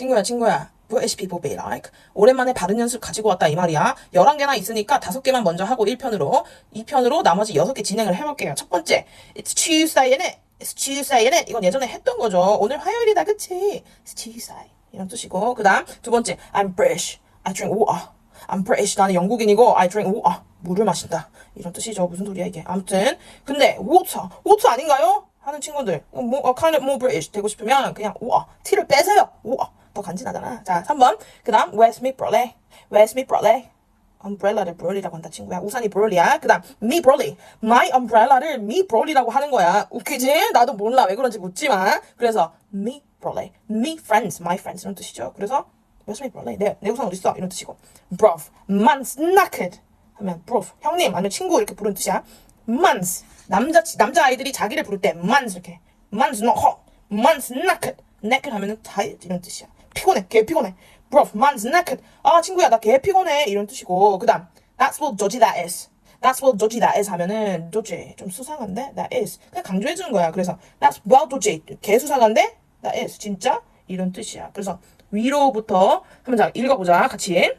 친구야, 친구야. People be like. 오랜만에 발음 연습 가지고 왔다 이 말이야. 11개나 있으니까 5개만 먼저 하고 1편으로, 2편으로 나머지 6개 진행을 해볼게요. 첫 번째, It's Tuesday, innit? It's Tuesday, innit? 이건 예전에 했던 거죠. 오늘 화요일이다, 그치? It's Tuesday. 이런 뜻이고. 그 다음, 두 번째, I'm British. I drink water. I'm British. 나는 영국인이고, I drink water. 물을 마신다. 이런 뜻이죠. 무슨 소리야, 이게. 아무튼. 근데, water. water 아닌가요? 하는 친구들. 뭐, 어, kind of more British 되고 싶으면 그냥 water. T를 빼세요. water. 더 간지나잖아. 자, 3번. 그 다음, where's me brolly? where's me brolly? umbrel라를 브롤리라고 한다 친구야. 우산이 브롤리야. 그 다음 me brolly. my umbrella를 me brolly라고 하는 거야. 웃기지? 나도 몰라 왜 그런지 묻지 마. 그래서 me brolly, me friends, my friends 이런 뜻이죠. 그래서 where's me brolly? 내, 내 우산 어디 있어? 이런 뜻이고. bruv, man's knackered 하면 bruv 형님 아니면 친구 이렇게 부르는 뜻이야. man's 남자 남자 아이들이 자기를 부를 때 man's 이렇게 man's not hot, man's knackered. knackered 하면은 tired 이런 뜻이야. 피곤해, 개 피곤해. Bruv, man's knackered. 아, 친구야, 나 개 피곤해. 이런 뜻이고. 그 다음, that's what dodgy that is. That's what dodgy that is 하면은, dodgy. 좀 수상한데? That is. 그냥 강조해주는 거야. 그래서, that's well dodgy. 개 수상한데? That is. 진짜? 이런 뜻이야. 그래서, 위로부터 한번 자, 읽어보자. 같이.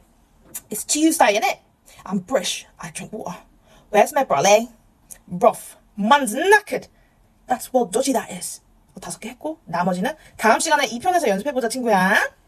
It's Tuesday, innit? I'm British. I drink water. Where's my brolly? Bruv, man's knackered. That's well dodgy that is. 다섯 개 했고, 나머지는 다음 시간에 2편에서 연습해보자, 친구야.